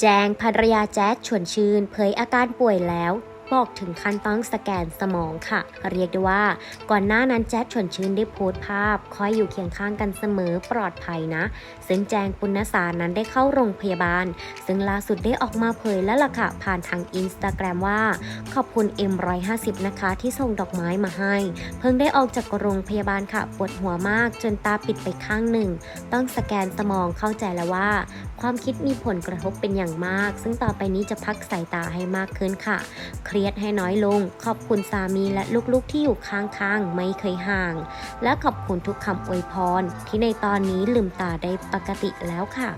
แจงภรรยาแจ๊ดชวนชื่นเผยอาการป่วยแล้ว บอกถึงขั้นต้องสแกนสมองค่ะ เรียกได้ว่า ก่อนหน้านั้นแจ๊ดชวนชื่นได้โพสต์ภาพ คอยอยู่เคียงข้างกันเสมอปลอดภัยนะ ซึ่งแจงปุณณสารนั้นได้เข้าโรงพยาบาล ซึ่งล่าสุดได้ออกมาเผยแล้วล่ะค่ะ ผ่านทางอินสตาแกรมว่า ขอบคุณ M150 นะคะที่ส่งดอกไม้มาให้ เพิ่งได้ออกจากโรงพยาบาลค่ะปวดหัวมากจนตาปิดไปข้างหนึ่ง ต้องสแกนสมองเข้าใจแล้วว่า ความคิดมีผลกระทบเป็นอย่างมาก ซึ่งต่อไปนี้จะพักสายตาให้มากขึ้นค่ะเครียดให้น้อยลง ขอบคุณสามีและลูกๆที่อยู่ข้างๆ ไม่เคยห่าง และขอบคุณทุกคำอวยพร ที่ในตอนนี้ลืมตาได้ปกติแล้วค่ะ